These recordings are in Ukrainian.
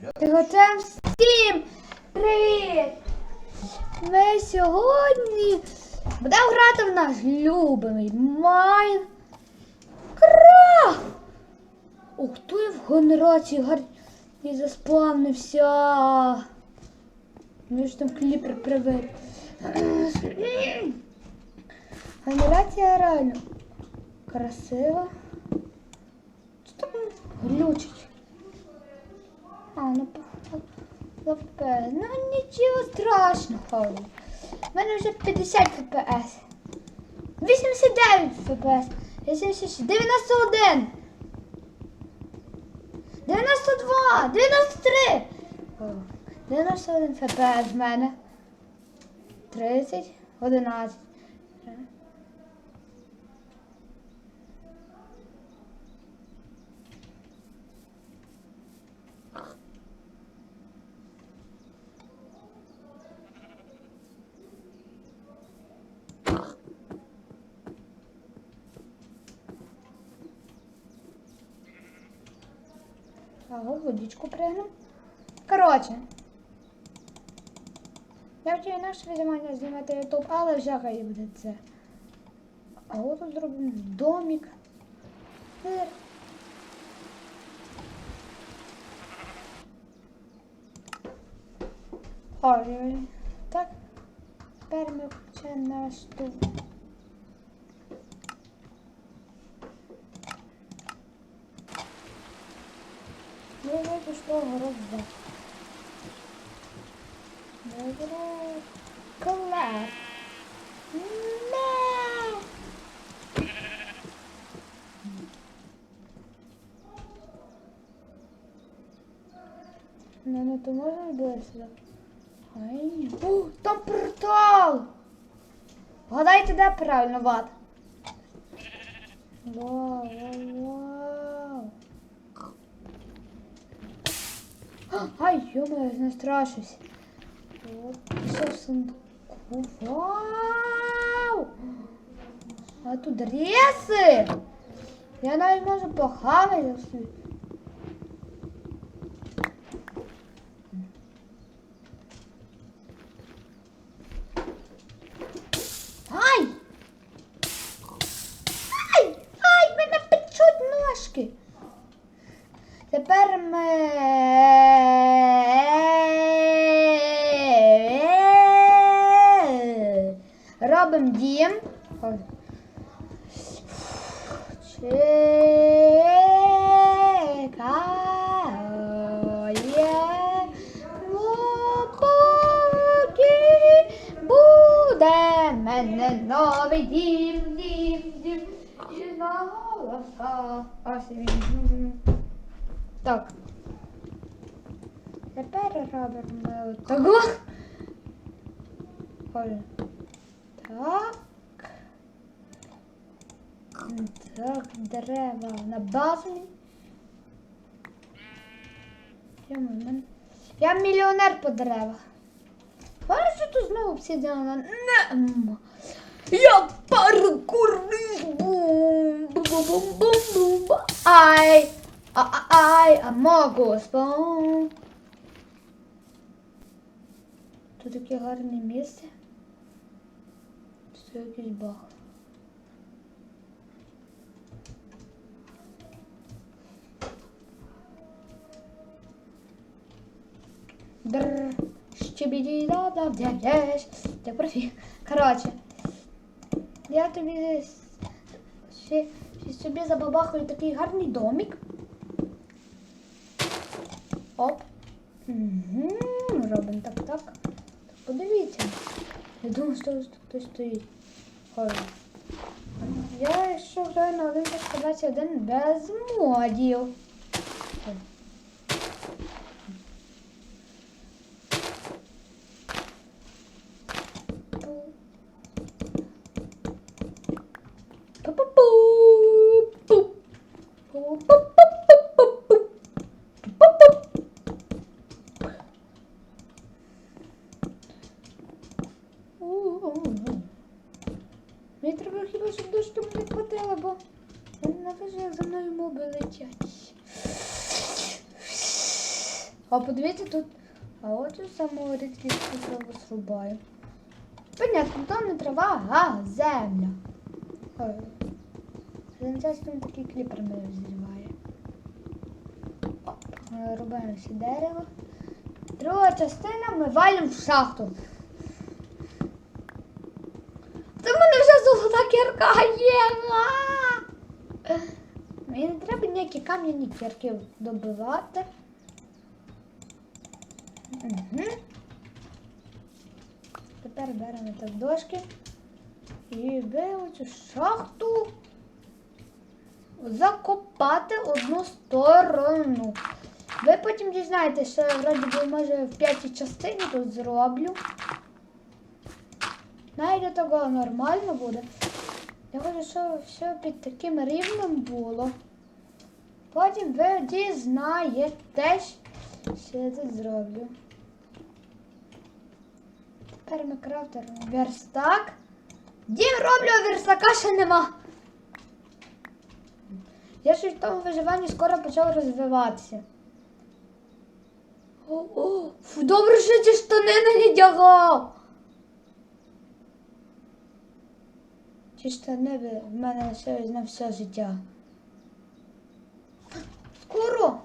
Ти готов? Всім привіт! Ми сьогодні будемо грати в наш любимий Майнкрафт! Ух, я в генерації гарні заспавнився. Ну ж там кліпер привик. Генерація реально красива. Що там глючить? А, ну ЛП. Ну нічого страшного. У мене вже 50 ФПС. 89 ФПС. 86, 91. 92, 93. 91 ФПС в мене. 30, 11. Ага, водичку пригну. Коротше. Я хотів інакше відзимання знімати ютуб, але хай буде це. А от тут зробимо домик. Ой, так. Тепер ми включаємо наш тут. Ну, вот пішло город вверх. Добре. Клас. Ну, ну, то можна було сюди? Ай, о, там портал! Вгадайте, де правильно, Ват? Вау, вау, вау. Ай, ё-моё, не страшусь. От, все в сундуку. Вау! А тут реси! Я навіть можу похавати. Ай! Ай! Ай, мене печуть ножки! Тепер ми дім. Чекає, поки буде мене новий дім, дім, дім. І на голоса. Ось він. Так. Тепер робимо того. Ой. Так. Так, дерева на базу. Я, мільйонер по деревах. Що тут знову обсідіана? Не. м. Я паркурист. Бум. Бум-бум-бум-бум. Ай. А-ай, а могу спом. Тут таке гарне місце. Тут якийсь баг. Др. Щебіді да. Я тобі ще, ще забабахаю такий гарний домик. Оп. Угу. Робимо так. Так, Подивіться. Я думаю, що тут хтось стоїть. Ой. Я ще граю на 1.21 без модів. А подивіться тут. А от цю саму рідкість траву срубаю. Понятно, то не трава, а земля. Ой. Занчастим такий кліпер мене розріває. Оп, е, Рубаємо всі дерево. Друга частина ми валимо в шахту. Це в мене вже золота кірка є. Мені не треба ніякі кам'яні кірки добивати. Угу. Тепер беремо так дошки і беремо цю шахту закопати одну сторону. Ви потім дізнаєтеся, що вроді би може в п'ятій частині тут зроблю. Навіть того нормально буде. Я хочу, щоб все під таким рівнем було. Потім ви дізнаєтесь, що я тут зроблю. Тепер ми крафтеримо верстак. Дім роблю, верстака ще нема. Я ж в тому виживанні скоро почав розвиватися. О, о, фу, добре, що ці штани не надягав. Ці штани в мене лишились на все життя. Скоро.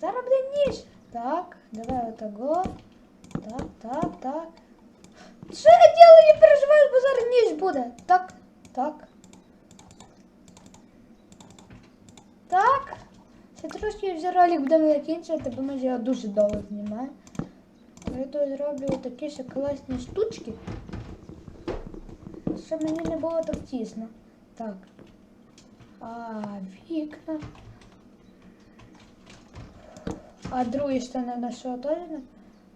Зараз буде ніж. Так, давай отаго. Так, так, так. Що я делаю? Не переживаю, бо зараз ніж буде. Так, так. Так. Ще трошки вже ролик будемо закінчувати, бо ми ж його дуже довго знімаємо. Я тут зроблю такі ще класні штучки. Щоб мені не було так тісно. Так. А, вікна. А другі штани на що теж? не?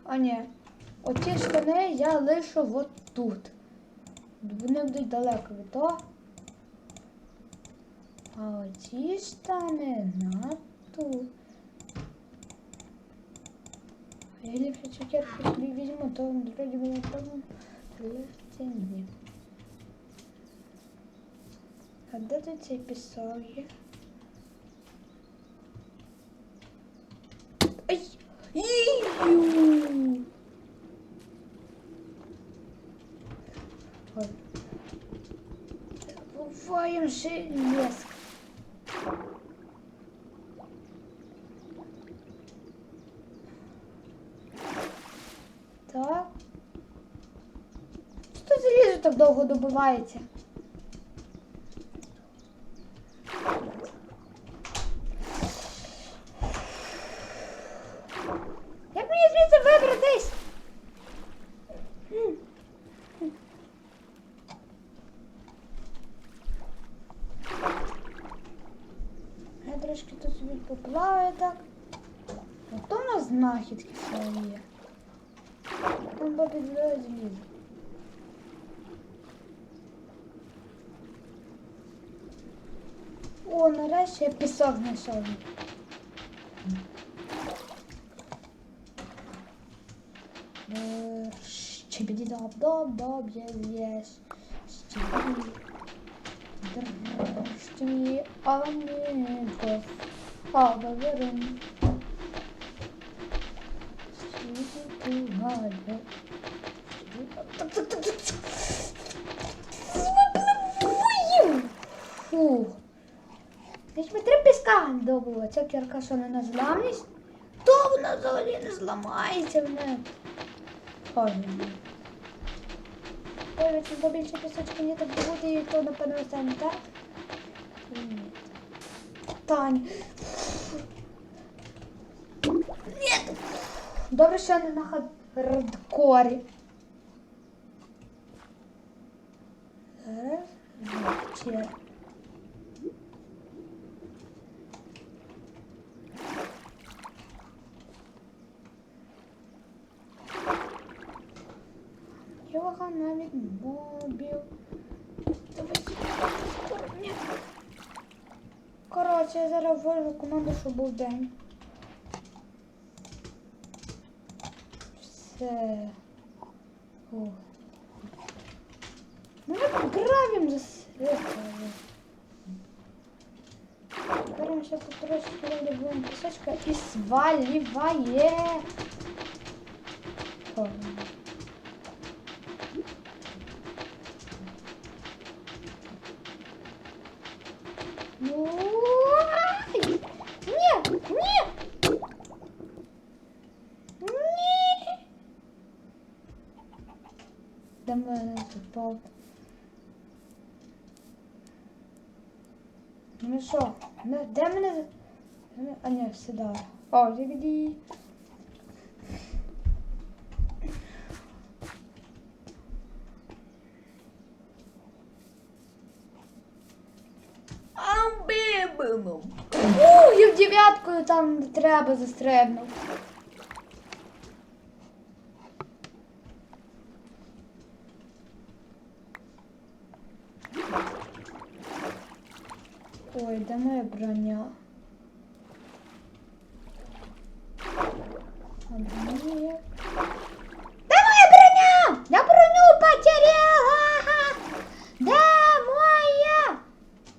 А ні. Оці штани я лишу от тут. Вони будуть далеко від того. А оці штани на тут. Я ліпше цукерку собі візьму, то вроді мене там легце ні. А де тут цей пісок є? Ай! Ію! Ой. Буваємо железк. Так. Що залізо так довго добивається? Як мені звідси вибратись? Я трошки тут собі поплаваю так. Ото у нас знахідки свої. Там бабі зліз. onlara się pisowne są. Z ciebie nie dob, dob, dobie wiesz. Z ciebie drżcie mi o mnie głos. O, dobrym. Z ciebie tu Ми три піска добула. Ця кірка що не на зламність? То вона взагалі не зламається мене. Ой. Ой, побільше пісочки не так буде, і то напевно стане так. Тань. Ні. Добре, що не на хардкорі. Зараз. Ще. Йога навіть скоро. Коротше, я зараз ввожу команду, щоб був день. Все. Фух. Мене гравім засипали. Беремо ще потрошки вилюбуємо пісочка і сваліває. О. Ну, ай! Ні, ні! Ні! До. Ну ну, за- де мене- А ні, сюда. О, DVD. Амбибиму. У, я в дев'яткою там треба застрибнув. Ой, де моя броня? А броня є? Де моя броня? Я броню потеряла! Де моя?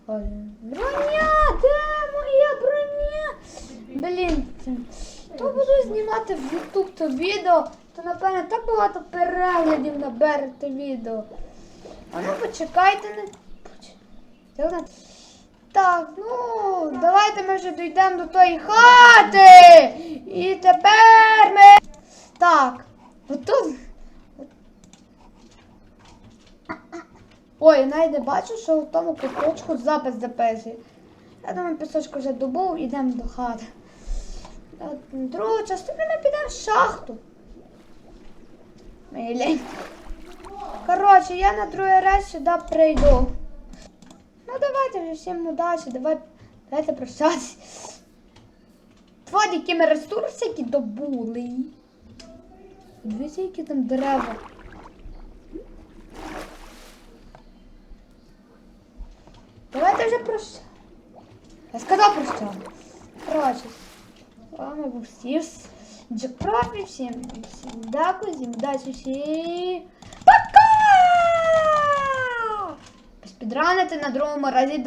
Ой, Броня! Де моя броня? Блін, це- то буду знімати в YouTube то відео, то напевно так багато переглядів набере те відео. А ну почекайте не. Так, ну давайте ми вже дійдемо до тої хати. І тепер ми. Так, отут. Ой, я навіть не бачу, що в тому куточку запис записує. Я думаю, пісочку вже добув, ідемо до хати. А Другу частину ми підемо в шахту. Мені лень. Коротше, я на другий раз сюди прийду. Ну давайте вже всім удачі, давай, давайте прощатися. Твої, які ми ресурси, які добули. Дивіться, які там дерева. Вами був Стівс. Джек Профі, всім, всім дякую, всім удачі, всім пока! Спідранити на другому разі